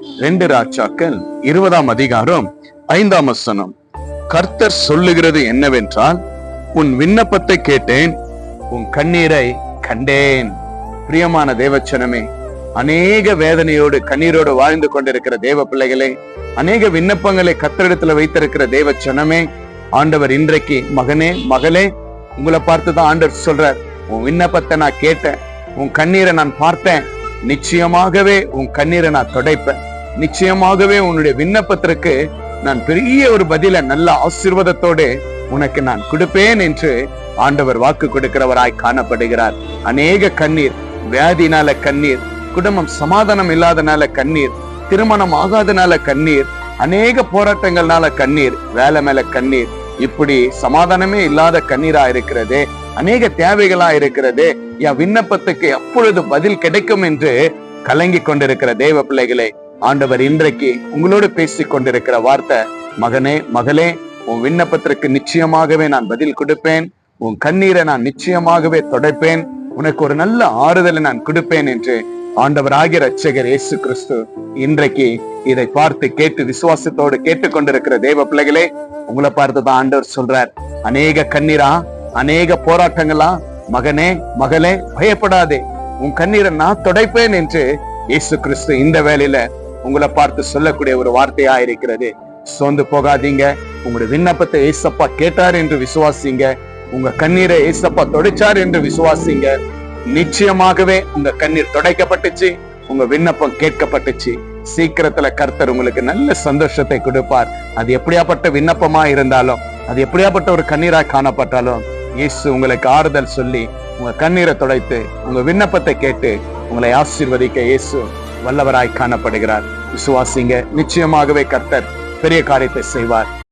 ரெண்டு ராஜாக்கள் இருபதாம் அதிகாரம் ஐந்தாம் வசனம். கர்த்தர் சொல்லுகிறது என்னவென்றால் உன் விண்ணப்பத்தை கேட்டேன் உன் கண்ணீரை கண்டேன். பிரியமான தேவச்சனமே அநேக வேதனையோடு கண்ணீரோடு வாழ்ந்து கொண்டிருக்கிற தேவ பிள்ளைகளே அநேக விண்ணப்பங்களை கத்தரிடத்துல வைத்திருக்கிற தேவ ஆண்டவர் இன்றைக்கு மகனே மகளே உங்களை பார்த்து தான் ஆண்டவர் சொல்றார் உன் விண்ணப்பத்தை நான் கேட்டேன் உன் கண்ணீரை நான் பார்த்தேன் நிச்சயமாகவே உன் கண்ணீரை நான் தொடைப்பேன். நிச்சயமாகவே உன்னுடைய விண்ணப்பத்திற்கு நான் பெரிய ஒரு பதில நல்ல ஆசீர்வாதத்தோடு உனக்கு நான் கொடுப்பேன் என்று ஆண்டவர் வாக்கு கொடுக்கிறவராய் காணப்படுகிறார். அநேக கண்ணீர் வியாதினால கண்ணீர் குடும்பம் சமாதானம் இல்லாதனால கண்ணீர் திருமணம் ஆகாதனால கண்ணீர் அநேக போராட்டங்கள்னால கண்ணீர் வேலை மேல கண்ணீர் இப்படி சமாதானமே இல்லாத கண்ணீரா இருக்கிறது அநேக தேவைகளா இருக்கிறது என் விண்ணப்பத்துக்கு எப்பொழுது பதில் கிடைக்கும் என்று கலங்கி கொண்டிருக்கிற தேவ பிள்ளைகளை ஆண்டவர் இன்றைக்கு உங்களோடு பேசிக் கொண்டிருக்கிற வார்த்தை மகனே மகளே உன் விண்ணப்பத்திற்கு நிச்சயமாகவே நான் பதில் கொடுப்பேன். உன் கண்ணீரை நான் நிச்சயமாகவே தொடைப்பேன். உனக்கு ஒரு நல்ல ஆறுதலை நான் கொடுப்பேன் என்று ஆண்டவராகிய ரட்சகர் இயேசு கிறிஸ்து இன்றைக்கு இதை பார்த்து கேட்டு விசுவாசத்தோடு கேட்டுக்கொண்டிருக்கிற தேவ பிள்ளைகளே உங்களை பார்த்து தான் ஆண்டவர் சொல்றார் அநேக கண்ணீரா? அநேக போராட்டங்களா? மகனே மகளே பயப்படாதே. உன் கண்ணீரை நான் தொடைப்பேன் என்று இயேசு கிறிஸ்து இந்த வேலையில உங்களை பார்த்து சொல்லக்கூடிய ஒரு வார்த்தையா இருக்கிறது. சோர்ந்து போகாதீங்க. உங்களுடைய விண்ணப்பத்தை ஏசப்பா கேட்டார் என்று விசுவாசிங்க. உங்க கண்ணீரை ஏசப்பா தொடைச்சார் என்று விசுவாசிங்க. நிச்சயமாகவே உங்க கண்ணீர் தொடைக்கப்பட்டுச்சு. உங்க விண்ணப்பம் கேட்கப்பட்டுச்சு. சீக்கிரத்துல கர்த்தர் உங்களுக்கு நல்ல சந்தோஷத்தை கொடுப்பார். அது எப்படியாப்பட்ட விண்ணப்பமா இருந்தாலும் அது எப்படியாப்பட்ட ஒரு கண்ணீரா காணப்பட்டாலும் இயேசு உங்களுக்கு ஆறுதல் சொல்லி உங்க கண்ணீரை தொடைத்து உங்க விண்ணப்பத்தை கேட்டு உங்களை ஆசீர்வதிக்க இயேசு வல்லவராய் காணப்படுகிறார். விசுவாசிங்க நிச்சயமாகவே கர்த்தர் பெரிய காரியத்தை செய்வார்.